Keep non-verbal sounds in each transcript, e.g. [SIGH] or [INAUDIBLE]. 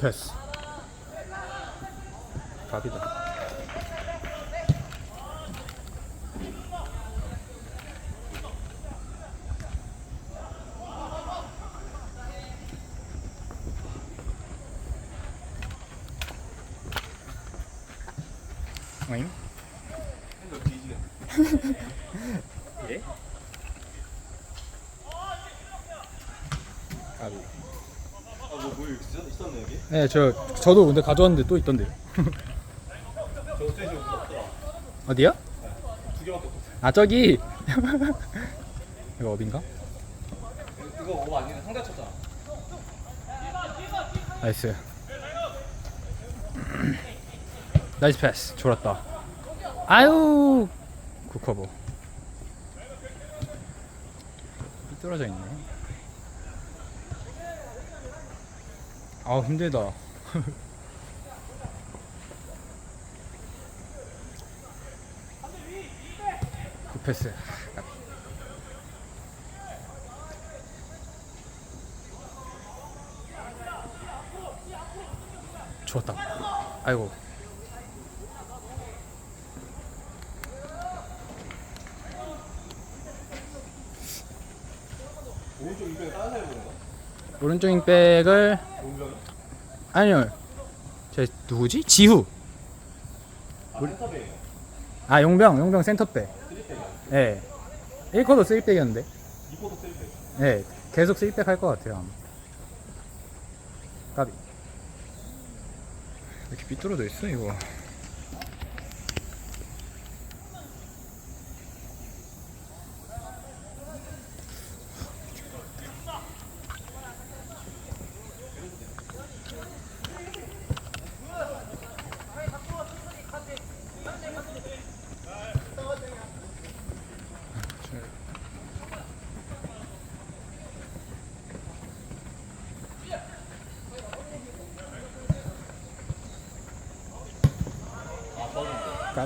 패스. 갑이다. 어잉? 예? 가비. 아뭐 뭐 있었, 있었 네 저 저도 근데 가져왔는데 또 있던데요. 어디요? 없었어 아 저기. 이거 어딘가? 이거 뭐 아니네 상대 쳤잖아 나이스. 나이스 패스. 좋았다. 아유. 굿커버. 삐뚤어져 있네. 아우 힘들다. [LAUGHS] 굿 패스. 좋았다. 아이고. 오른쪽 윙백을? 아니요. 제 누구지? 지후. 아 센터백이에요 아 용병, 용병 센터백. 예. 1쿼터 쓰리백이었는데. 이코도 쓰리백 예. 계속 쓰리백 할 것 같아요. 아마. 까비. 이렇게 삐뚤어져 있어 이거.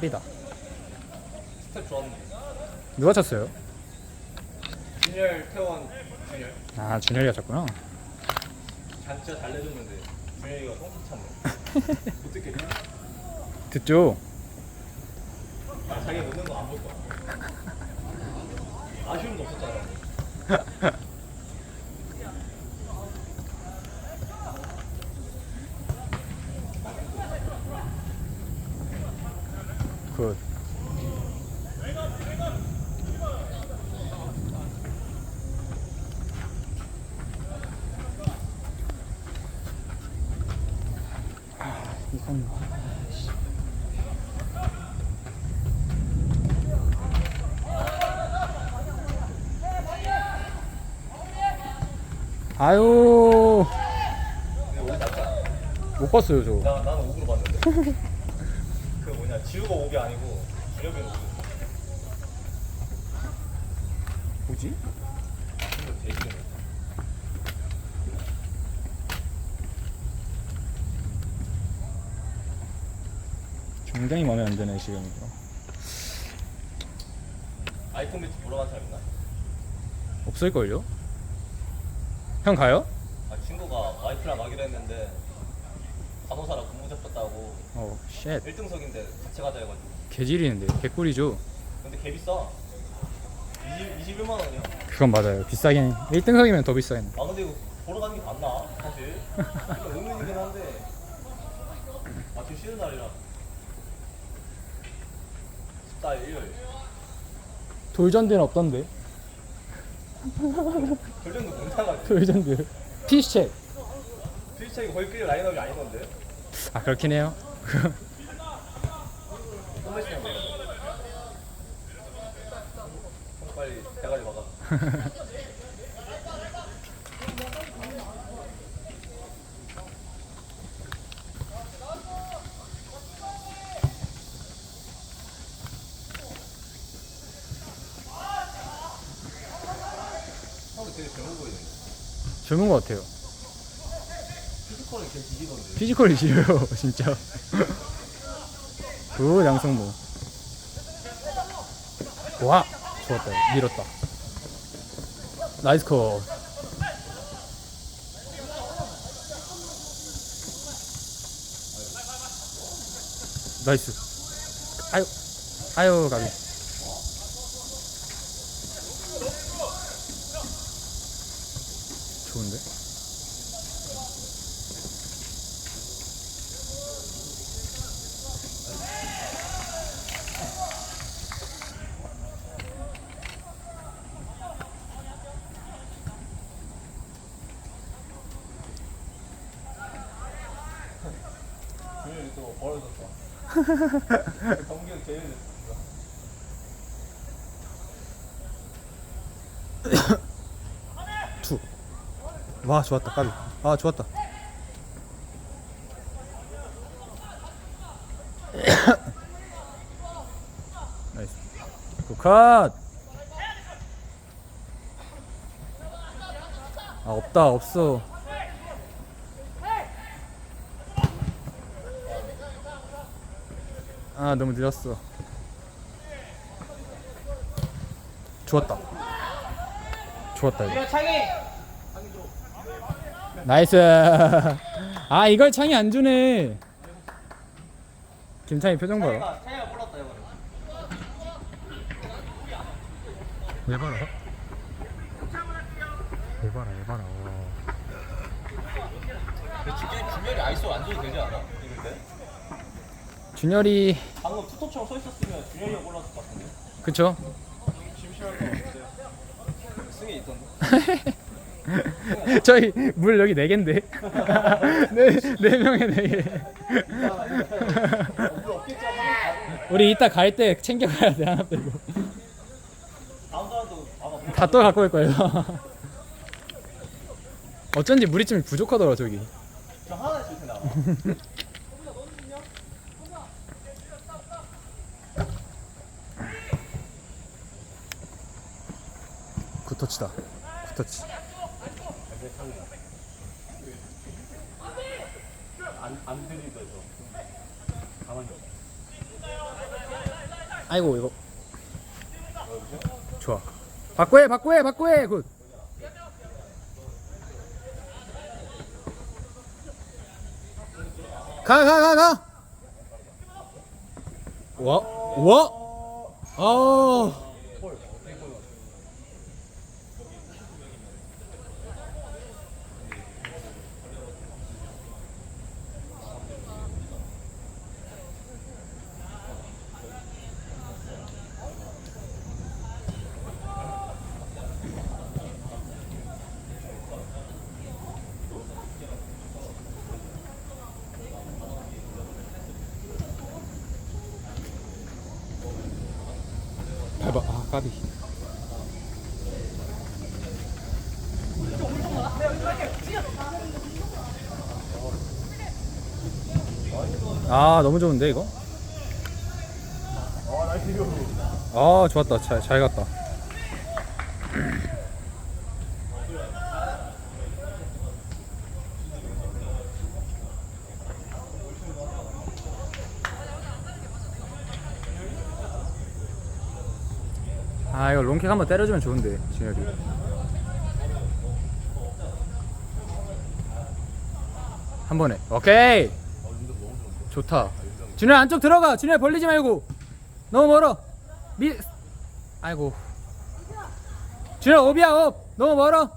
까비다. 스텝 좋았는데 누가 쳤어요? 준열 태원 준열 아 준열이가 쳤구나. 잘 진짜 잘 내줬는데 준열이가 똥치 찼네 못 듣겠지? 듣죠? 아 자기가 넣는 거 안 볼 거야 [LAUGHS] 아쉬움도 없었잖아 [LAUGHS] 굿. 아, 이건 아유 못 봤어요 저. 나, 나는 옥으로 봤는데 [LAUGHS] 그 뭐냐 지우가 옥이 아니고 준혁이는 옥이었어 뭐지? 굉장히 마음에 안 드네 지금 이거. 아이콘 매치 보러 간 사람 있나? 없을걸요? 형 가요? 아 친구가 와이프랑 가기로 했는데 간호사라 근무 잡혔다고 어, 쉣. 1등석인데 같이 가자 해가지고 개질이는데 개꿀이죠. 근데 개 비싸 20, 21만 원이야 그건 맞아요. 비싸긴. 1등석이면 더 비싸긴. 아 근데 이거 보러 가는 게 맞나 사실 이거 [LAUGHS] 의문이긴 한데 마침 쉬는 날이라 14일 일요일 돌전대는 없던데. 결정도 못 나가지 돌전대. 피시책. 트위치가 거의 끌 라인업이 아니던데 아 그렇긴 해요. 빨리 대가리 박아 [LAUGHS] 젊은 것 같아요. 피지컬이 지려요, [LAUGHS] 진짜. 그 양성모. 와! 좋았다. 밀었다. 나이스 컷. 나이스. 아유, 아유, 가비. 경기력 제일. 와, 좋았다, 까비. 아, 좋았다. [COUGHS] 나이스. 굿컷! 아, 없다, 없어. 아, 너무 늦었어. 좋았다. 좋았다, 이거. 창이! 나이스. [LAUGHS] 아 이걸 창이 안 주네. 김창희 표정 봐라. 왜 봐라? 왜 봐라? 왜 봐라? 근데 준현이 아이소 안 줘도 되지 않아? 준열이 방금 투토처럼 서 있었으면 준현이가 골랐을 것 같은데. 그쵸? 심심할 것 같은데. 승에 [LAUGHS] 있던데. 저희 물 여기 네 개인데. [LAUGHS] 네 네 명에 네 개. 없겠지 [LAUGHS] 우리 이따 갈 때 챙겨가야 돼 하나 빼고. 다음 사람도 아마 다또 갖고 올 거예요. 어쩐지 물이 좀 부족하더라 저기. 저 하나 있을 텐데 아마. 굿터치다. 굿 터치. 아이고 이거. 좋아. 바꾸해 바꾸해 바꾸해 굿. 가 가 가 가. 와 와. 아 아 까비. 아 너무 좋은데 이거? 아 좋았다. 잘, 잘 갔다. 아 이거 롱킥 한번 때려주면 좋은데 진열이. 한 번에. 오케이 좋다. 진열 안쪽 들어가. 진열 벌리지 말고. 너무 멀어. 미 아이고. 진열 업이야 업. 너무 멀어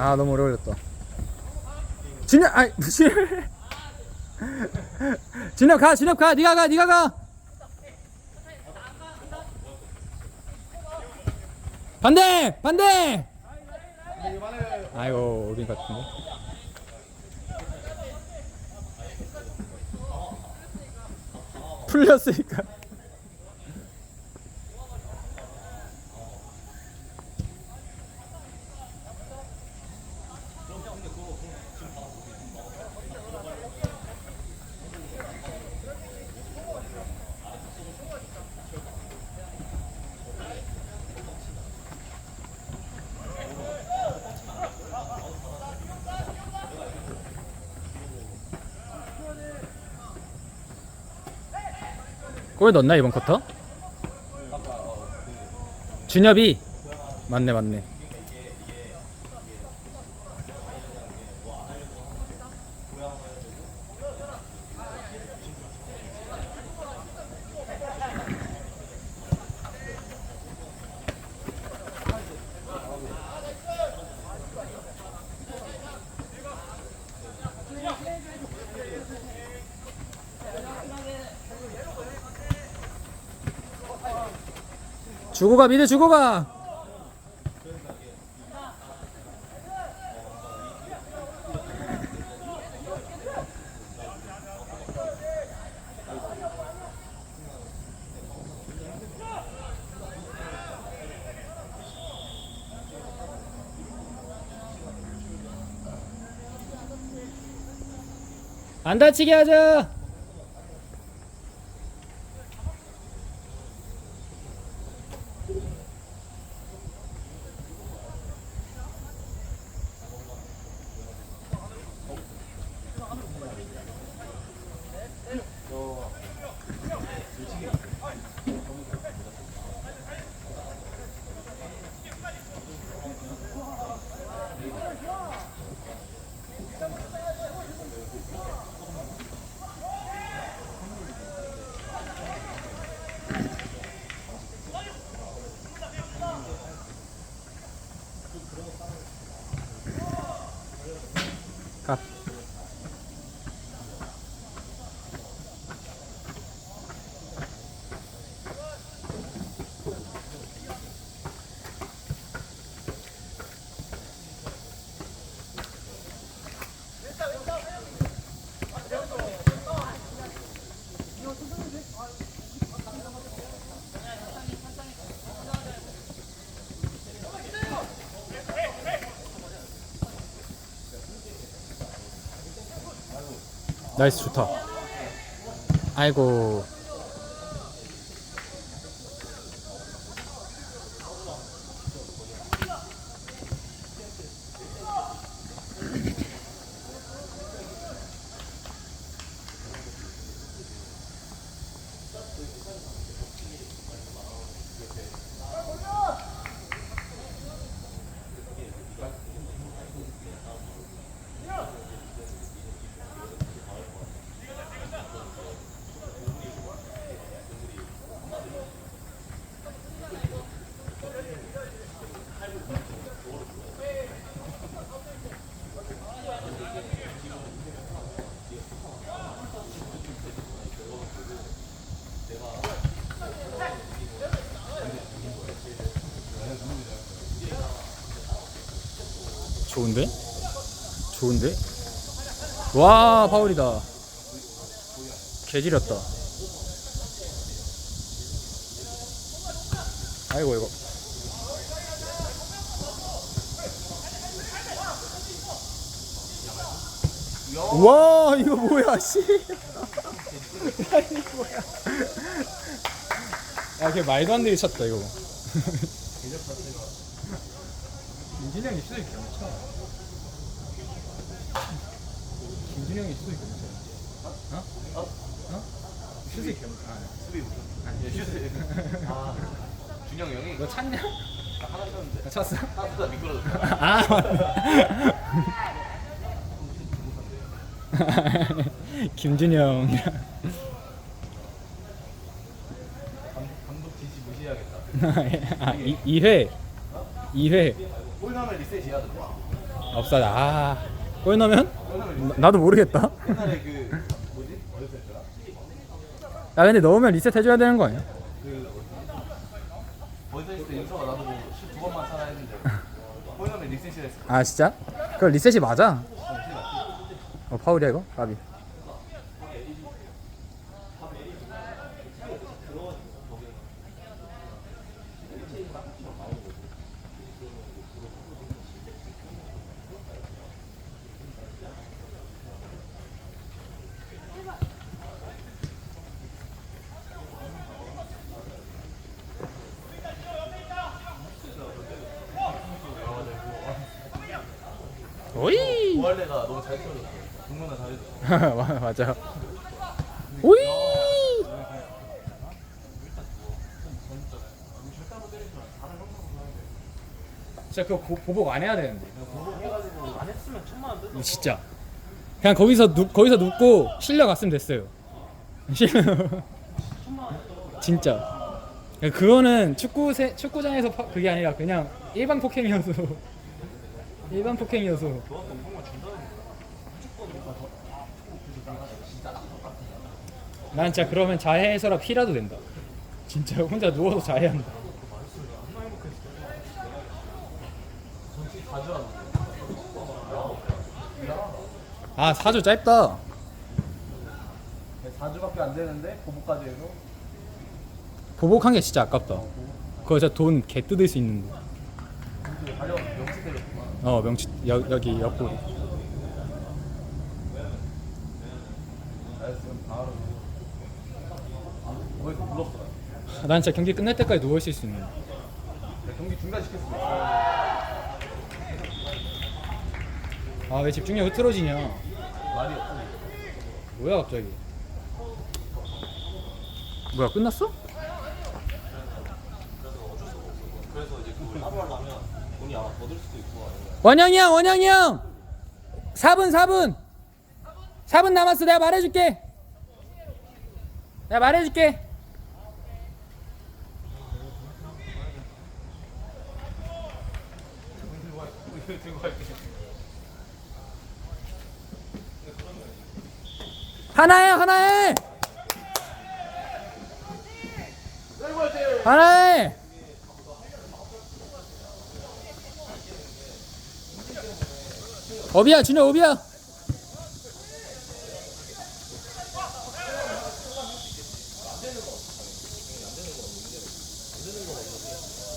아 너무 오래 걸렸다. 진혁 아이 진혁 [LAUGHS] 진혁 가 진혁 가 니가 가 니가 가. 반대 반대. 아이고 우린 같은데. 풀렸으니까 골 넣었나 이번 쿼터? 준엽이 맞네 맞네 주고 가 미드 주고 가 안 다치게 하자. 나이스 좋다. 아이고. 좋은데? 좋은데? 와 파울이다. 개지렸다. 아이고 이거. 와 이거 뭐야 씨. [LAUGHS] 뭐야. 야걔 말도 안 되게 쳤다 이거. [LAUGHS] 김진이 수익 경쳐. 김진이 형이 수익 경쳐. 어? 어? 어? 수익 경쳐. 아, 수비 아니 슈트 아 준영 형이 너 찼냐? 나 하나 쳤는데 나 찼어? 하나보다 미끄러졌어 아 [LAUGHS] 김준영 감독 지시 무시해야겠다 [LAUGHS] 아, 이, 2회 2회 홀나면 리셋 해야 된다 없어다 아 골 넣으면? 홀나면 나- 나도 모르겠다 옛날에 그 뭐지? 어디서 했더라? 야 근데 넣으면 리셋 해줘야 되는 거 아니야? 그 어디서 했을 때 번만 했는데 [LAUGHS] 했어 아 진짜? 그거 리셋이 맞아 어? 어 파울이야 이거? 까비 맞아. 오이. 진짜 그 보복 안 해야 되는데. 안 했으면 천만 원 뜯어. 진짜. 그냥 거기서 누, 거기서 눕고 실려 갔으면 됐어요. [LAUGHS] 진짜. 그거는 축구 세, 축구장에서 파, 그게 아니라 그냥 일반 폭행이어서 [LAUGHS] 일반 폭행이어서. 난 진짜 그러면 자해해서라 피라도 된다. 진짜 혼자 누워서 자해한다. 아 사주 짧다. 4주밖에 안 되는데 보복까지 해서 보복한 게 진짜 아깝다. 거기서 돈개 뜯을 수 있는데. 달려 명치 때렸구만. 어 명치 여, 여기 옆구리. 나 지금 바로 아, 거기서 물었어. 난 진짜 경기 끝날 때까지 누워 있을 수 있는. 경기 중단 시켰어. 아왜 집중력 흐트러지냐? 말이 없어. 뭐야 갑자기? 뭐야 끝났어? 그래서 이제 그걸 따로 하려면 돈이 아마 더들 수도 있고 아니면 원영이 형 원영이 형 4분 4분 4분 남았어 내가 말해줄게 내가 말해줄게 하나해 하나해 하나해 어비야 준호 어비야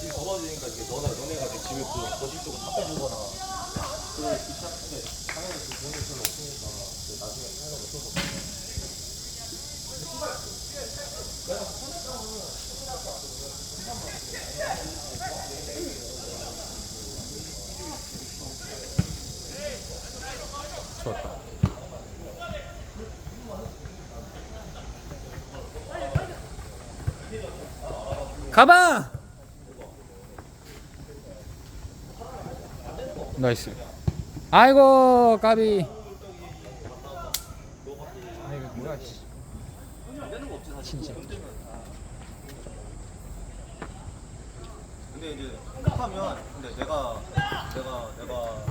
집이 더러워지니까 이게 너네 너네가 이제 집에 그 거실 쪽을 탑해주거나 그 기차 때 당연히 그 돈이 별로 없으니까 그 나중에 사용을 못해서 좋았다. 가봐! 나이스. 아이고 까비 아이고 뭐야 씨 진짜 근데 이제 급하면 근데 내가 내가 내가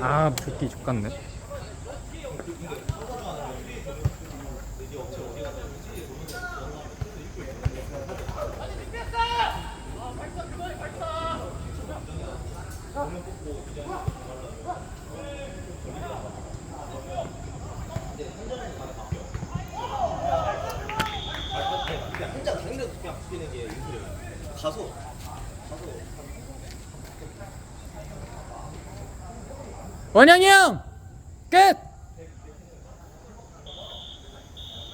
아 듣기 좋겠네. 가서 원영이 형 끝!